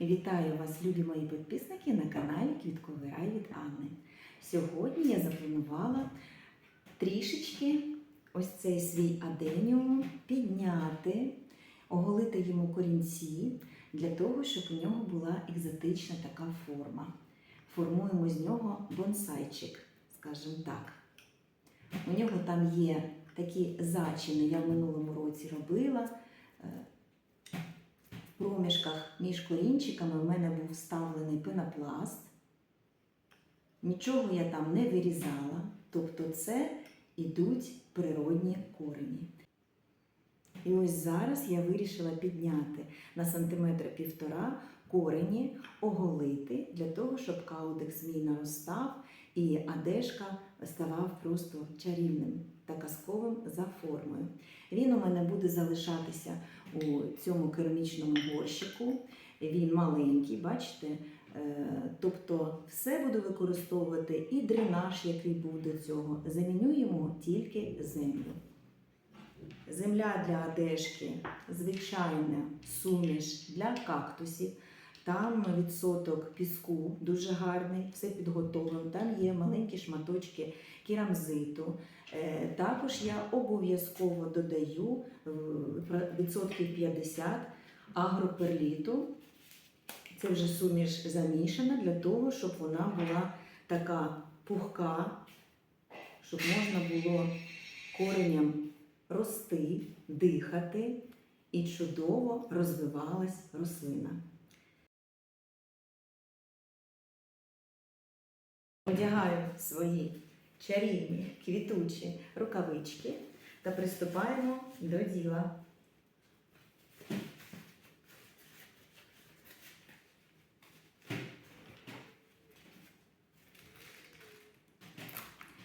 Вітаю вас, любі мої підписники, на каналі Квітковий рай від Анни. Сьогодні я запланувала трішечки ось цей свій аденіум підняти, оголити йому корінці для того, щоб у нього була екзотична така форма. Формуємо з нього бонсайчик, скажімо так. У нього там є такі зачини, я в минулому році робила. Проміжках між корінчиками в мене був вставлений пенопласт. Нічого я там не вирізала, тобто це ідуть природні корені. І ось зараз я вирішила підняти на сантиметр півтора корені, оголити для того, щоб каудекс мій наростав і адешка ставав просто чарівним та казковим за формою. Він у мене буде залишатися у цьому керамічному горщику. Він маленький, бачите? Е, Тобто все буду використовувати і дренаж, який був до цього. замінюємо тільки землю. Земля для одежки, звичайна суміш для кактусів. Там відсоток піску дуже гарний, все підготовлено. Там є маленькі шматочки керамзиту. Е, Також я обов'язково додаю е, відсотків 50 агроперліту. Це вже суміш замішана для того, щоб вона була така пухка, щоб можна було кореням рости, дихати і чудово розвивалась рослина. Одягаю свої чарівні квітучі рукавички та приступаємо до діла.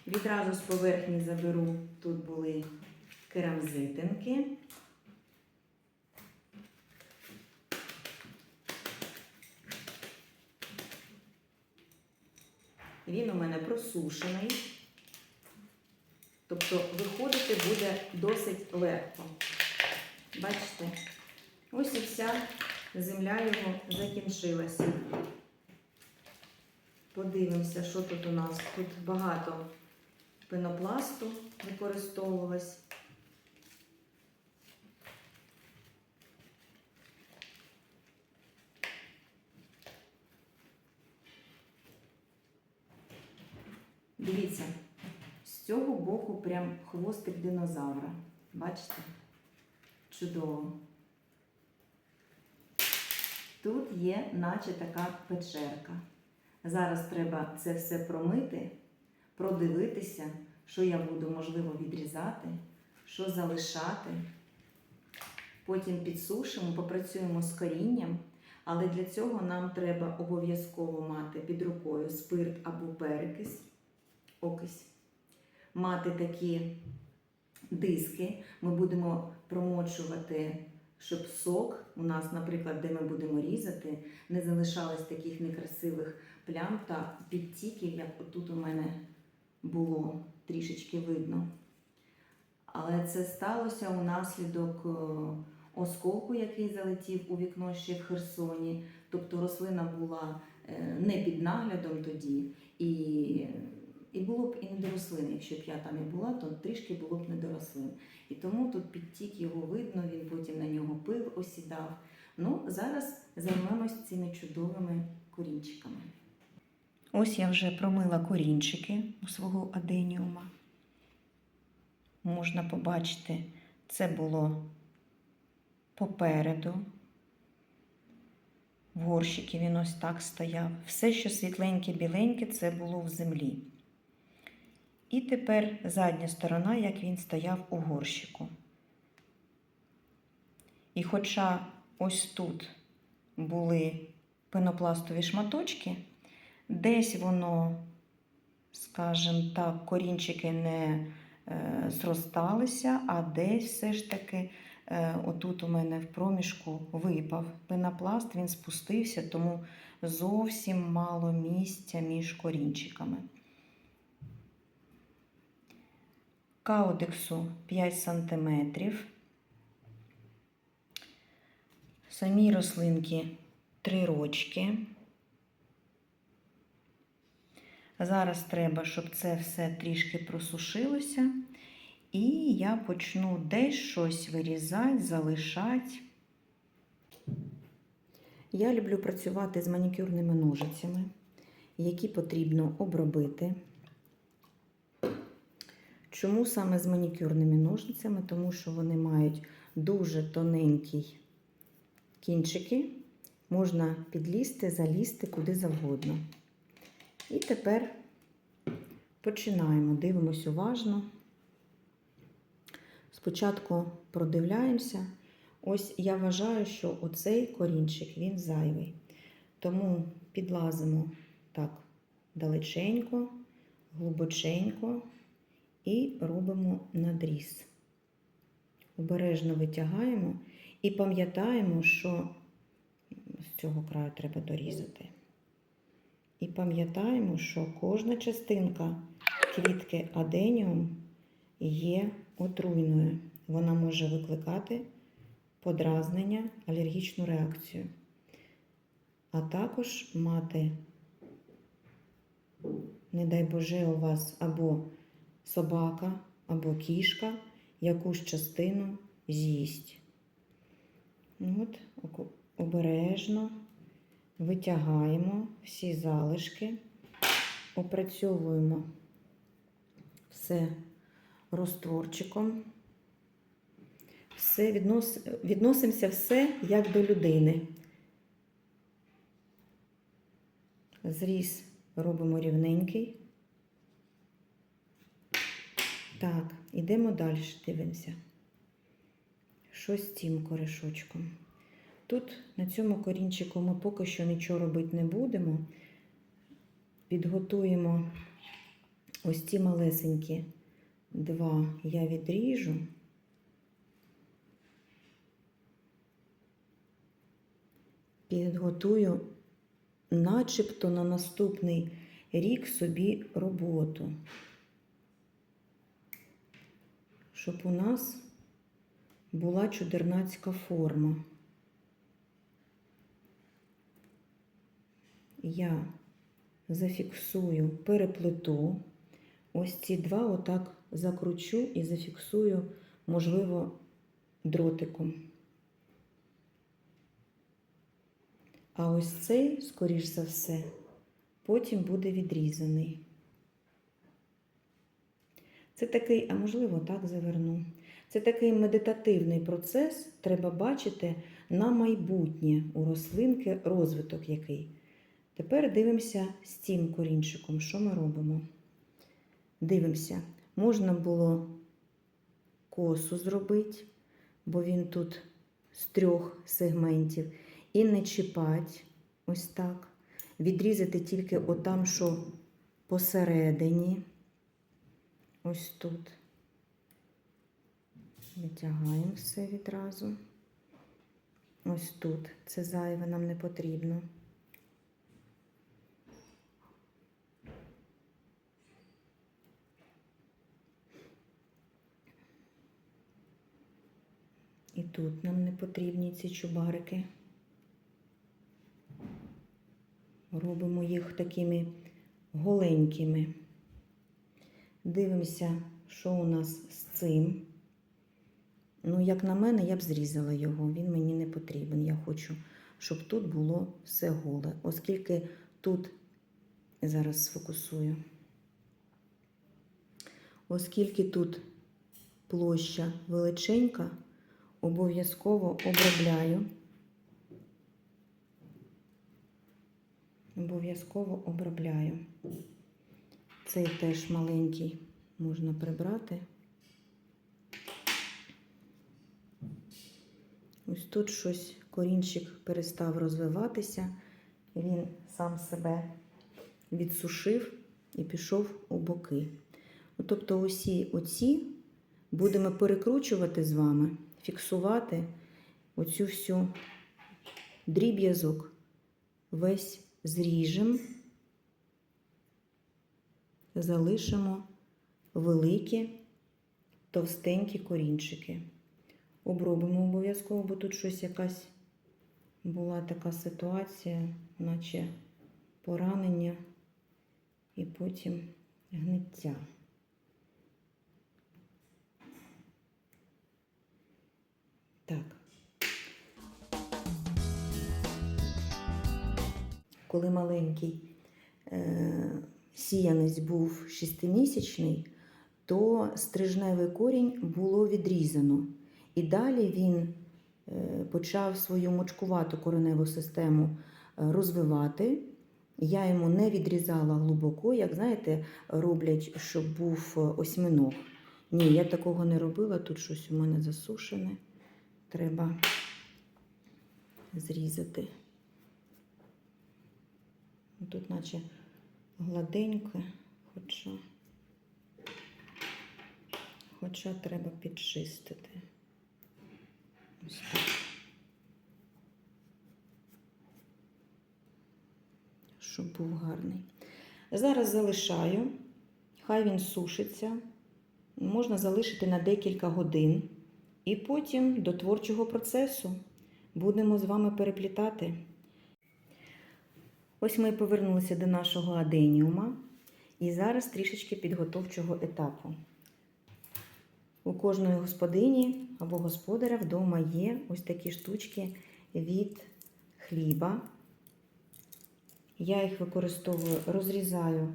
Відразу з поверхні заберу, тут були керамзитинки. Він у мене просушений, тобто виходити буде досить легко. Бачите, ось і вся земля його закінчилася. Подивимося, що тут у нас. Тут багато пенопласту використовувалось. Дивіться, з цього боку прям хвостик динозавра. Бачите? Чудово. Тут є, наче така печерка. Зараз треба це все промити, продивитися, що я буду, можливо, відрізати, що залишати. Потім підсушимо, попрацюємо з корінням, але для цього нам треба обов'язково мати під рукою спирт або перекись, окись, мати такі диски. Ми будемо промочувати, щоб сок у нас, наприклад, де ми будемо різати, не залишалось таких некрасивих плям та підтіків, як отут у мене було трішечки видно. Але це сталося унаслідок е, осколку, який залетів у вікно ще в Херсоні. Тобто рослина була е, не під наглядом тоді, і, і було б і не до рослин. Якщо б я там і була, то трішки було б не до рослин. І тому тут підтік його видно, він потім на нього пил осідав. Ну, зараз займемось цими чудовими корінчиками. Ось я вже промила корінчики у свого аденіума. Можна побачити, це було попереду. В горщики він ось так стояв. Все, що світленьке, біленьке, це було в землі. І тепер задня сторона, як він стояв у горщику. І хоча ось тут були пенопластові шматочки, десь воно, скажімо так, корінчики не е, зросталися, а десь все ж таки е, отут у мене в проміжку випав пенопласт, він спустився, тому зовсім мало місця між корінчиками. Каудексу 5 см. Самі рослинки три рочки. Зараз треба, щоб це все трішки просушилося. І я почну десь щось вирізати, залишати. Я люблю працювати з манікюрними ножицями, які потрібно обробити. Чому саме з манікюрними ножницями? Тому що вони мають дуже тоненькі кінчики, можна підлізти, залізти куди завгодно. І тепер починаємо, дивимось уважно. Спочатку продивляємося. Ось я вважаю, що оцей корінчик він зайвий. Тому підлазимо так далеченько, глибоченько і робимо надріз. Обережно витягаємо і пам'ятаємо, що з цього краю треба дорізати. І пам'ятаємо, що кожна частинка квітки аденіум є отруйною. Вона може викликати подразнення, алергічну реакцію, а також мати, не дай Боже, у вас або собака, або кішка якусь частину з'їсть. От, обережно витягаємо всі залишки, опрацьовуємо все розтворчиком. Все віднос... Відносимося все як до людини. Зріз робимо рівненький. Так, ідемо далі, дивимося. Що з цим коришочком? Тут на цьому корінчику ми поки що нічого робити не будемо. Підготуємо ось ці малесенькі два я відріжу. Підготую начебто на наступний рік собі роботу, щоб у нас була чудернацька форма. Я зафіксую, переплету. Ось ці два отак закручу і зафіксую, можливо, дротиком. А ось цей, скоріш за все, потім буде відрізаний. Це такий, а можливо, так заверну. Це такий медитативний процес, треба бачити на майбутнє у рослинки розвиток який. Тепер дивимося з цим корінчиком, що ми робимо. Дивимося, можна було косу зробити, бо він тут з трьох сегментів. І не чіпати ось так. Відрізати тільки отам, що посередині. Ось тут. Витягаємо все відразу. Ось тут. Це зайве нам не потрібно. І тут нам не потрібні ці чубарики. Робимо їх такими голенькими. Дивимося, що у нас з цим. Ну, як на мене, я б зрізала його, він мені не потрібен. Я хочу, щоб тут було все голе. Оскільки тут, зараз сфокусую, оскільки тут площа величенька, обов'язково обробляю. Обов'язково обробляю. Цей теж маленький можна прибрати. Ось тут щось корінчик перестав розвиватися, він сам себе відсушив і пішов у боки. Тобто, усі оці будемо перекручувати з вами, фіксувати оцю всю дріб'язок, весь зріжемо, залишимо великі товстенькі корінчики. Обробимо обов'язково, бо тут щось якась була така ситуація, наче поранення і потім гниття. Так. Коли маленький е, сіянець був шестимісячний, то стрижневий корінь було відрізано. І далі він е, почав свою мочкувату кореневу систему е, розвивати. Я йому не відрізала глибоко, як знаєте, роблять, щоб був е, осьминог. Ні, я такого не робила. Тут щось у мене засушене. Треба зрізати. Тут, наче гладеньке, хоча, хоча треба підчистити. Ось так. Щоб був гарний. Зараз залишаю, хай він сушиться. Можна залишити на декілька годин. І потім до творчого процесу будемо з вами переплітати. Ось ми повернулися до нашого аденіума. І зараз трішечки підготовчого етапу. У кожної господині або господаря вдома є ось такі штучки від хліба. Я їх використовую, розрізаю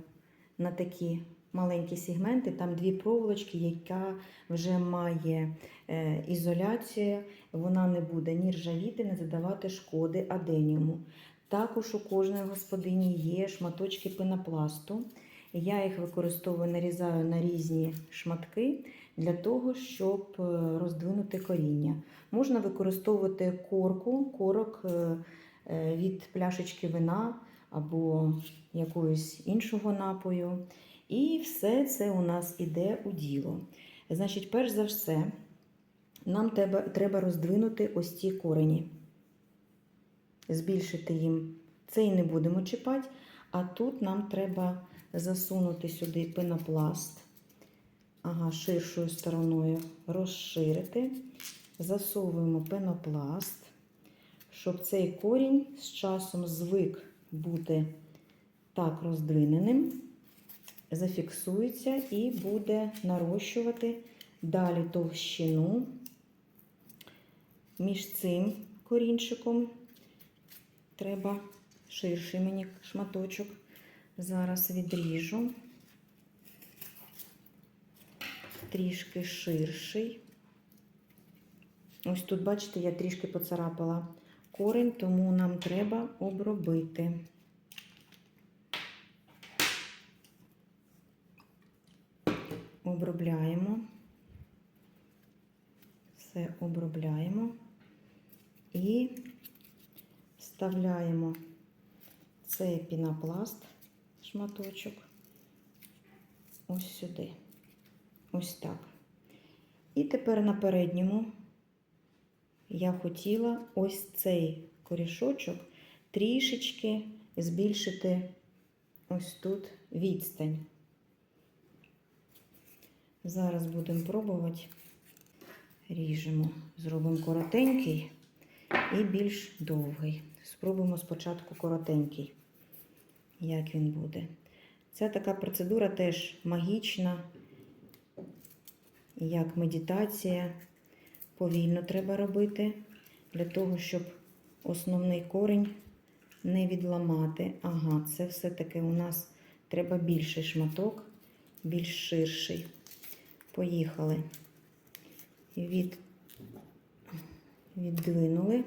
на такі маленькі сегменти, там дві проволочки, яка вже має е, ізоляцію, вона не буде ні ржавіти, не задавати шкоди аденіуму. Також у кожної господині є шматочки пенопласту. Я їх використовую, нарізаю на різні шматки для того, щоб е, роздвинути коріння. Можна використовувати корку, корок е, е, від пляшечки вина або якогось іншого напою. І все це у нас іде у діло. Значить, перш за все, нам треба, треба роздвинути ось ці корені. Збільшити їм. Цей не будемо чіпати, а тут нам треба засунути сюди пенопласт. Ага, ширшою стороною розширити. Засовуємо пенопласт, щоб цей корінь з часом звик бути так роздвиненим, зафіксується і буде нарощувати далі товщину між цим корінчиком. Треба ширший мені шматочок. Зараз відріжу. Трішки ширший. Ось тут, бачите, я трішки поцарапала корень, тому нам треба обробити. Обробляємо. Все обробляємо і вставляємо цей пінопласт, шматочок, ось сюди. Ось так. І тепер на передньому я хотіла ось цей корішочок трішечки збільшити ось тут відстань. Зараз будемо пробувати. Ріжемо, зробимо коротенький і більш довгий. Спробуємо спочатку коротенький, як він буде. Ця така процедура теж магічна, як медитація. Повільно треба робити, для того, щоб основний корінь не відламати. Ага, це все-таки у нас треба більший шматок, більш ширший. Поїхали. Від... Віддвинули.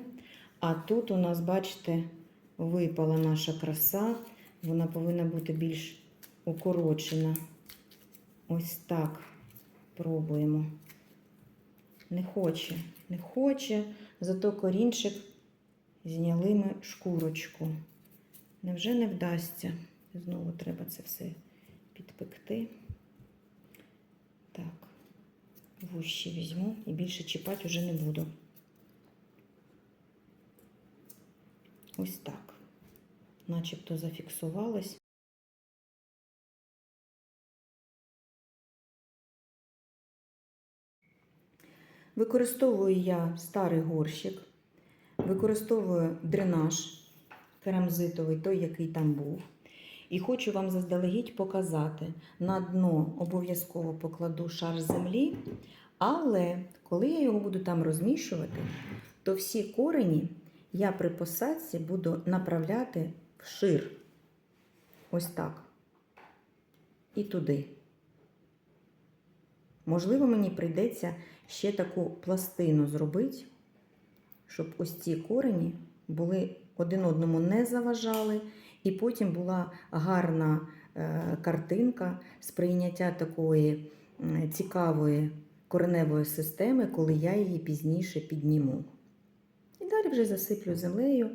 А тут у нас, бачите, випала наша краса. Вона повинна бути більш укорочена. Ось так пробуємо. Не хоче, не хоче, зато корінчик зняли ми шкурочку. Невже не вдасться? Знову треба це все підпекти. Так, вущі візьму і більше чіпати вже не буду. Ось так. Начебто зафіксувалось. Використовую я старий горщик. використовую дренаж керамзитовий, той, який там був. І хочу вам заздалегідь показати. На дно обов'язково покладу шар землі, але коли я його буду там розміщувати, то всі корені я при посадці буду направляти вшир. Ось так. І туди. Можливо, мені прийдеться ще таку пластину зробити, щоб ось ці корені були один одному не заважали, і потім була гарна е, картинка сприйняття такої цікавої кореневої системи, коли я її пізніше підніму. Вже засиплю землею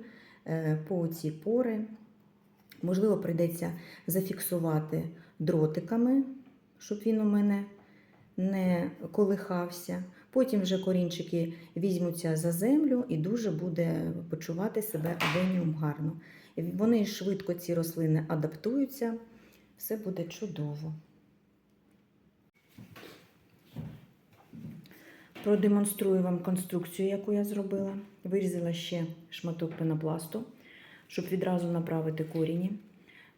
е, по ці пори. Можливо, прийдеться зафіксувати дротиками, щоб він у мене не колихався. Потім вже корінчики візьмуться за землю і дуже буде почувати себе аденіум гарно. Вони швидко ці рослини адаптуються, все буде чудово. Продемонструю вам конструкцію, яку я зробила. Вирізала ще шматок пенопласту, щоб відразу направити корінні.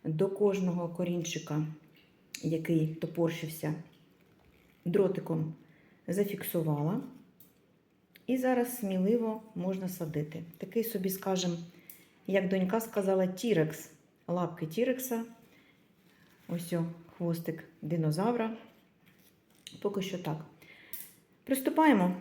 До кожного корінчика, який топорщився, дротиком зафіксувала. І зараз сміливо можна садити. Такий собі, скажем, як донька сказала, тірекс, лапки тірекса. Ось о, хвостик динозавра. Поки що так. Приступаємо.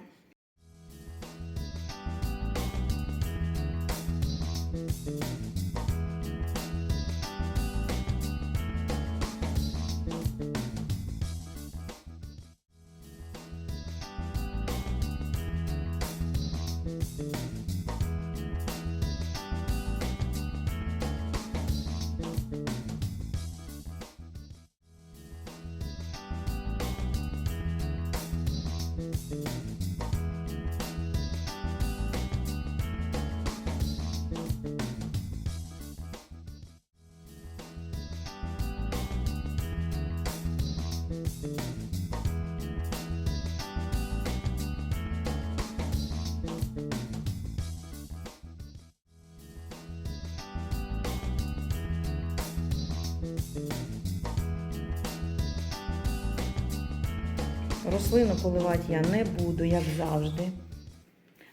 Рослину поливати я не буду, як завжди.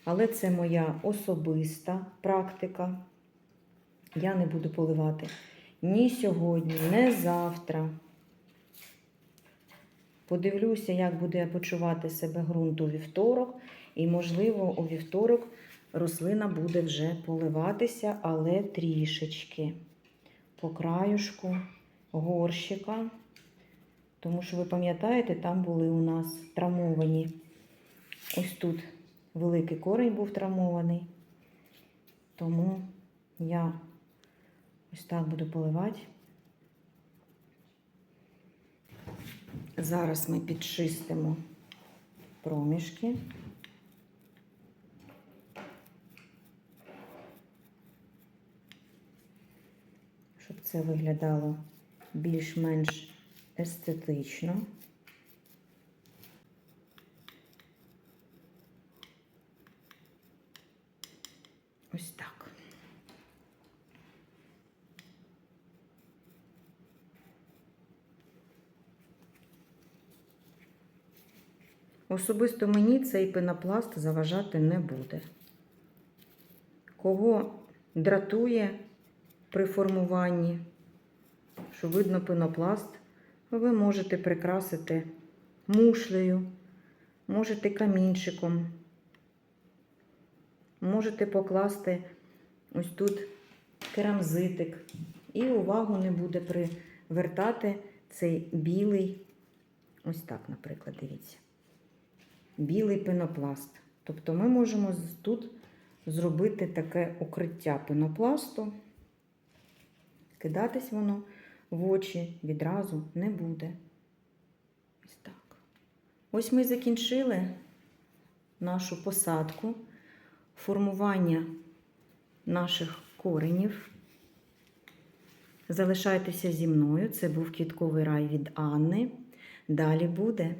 Але це моя особиста практика. Я не буду поливати ні сьогодні, ні завтра. Подивлюся, як буде почувати себе ґрунт у вівторок. І, можливо, у вівторок рослина буде вже поливатися, але трішечки по краюшку горщика. Тому що ви пам'ятаєте, там були у нас травмовані. Ось тут великий корень був травмований. Тому я ось так буду поливати. Зараз ми підчистимо проміжки. Щоб це виглядало більш-менш естетично. Ось так. Особисто мені цей пенопласт заважати не буде. Кого дратує при формуванні, що видно пенопласт, ви можете прикрасити мушлею, можете камінчиком, можете покласти ось тут керамзитик. І увагу не буде привертати цей білий, ось так, наприклад, дивіться, білий пенопласт. Тобто ми можемо тут зробити таке укриття пенопласту, кидатись воно в очі відразу не буде. Ось так. Ось ми закінчили нашу посадку, формування наших коренів. Залишайтеся зі мною. Це був квітковий рай від Анни. Далі буде.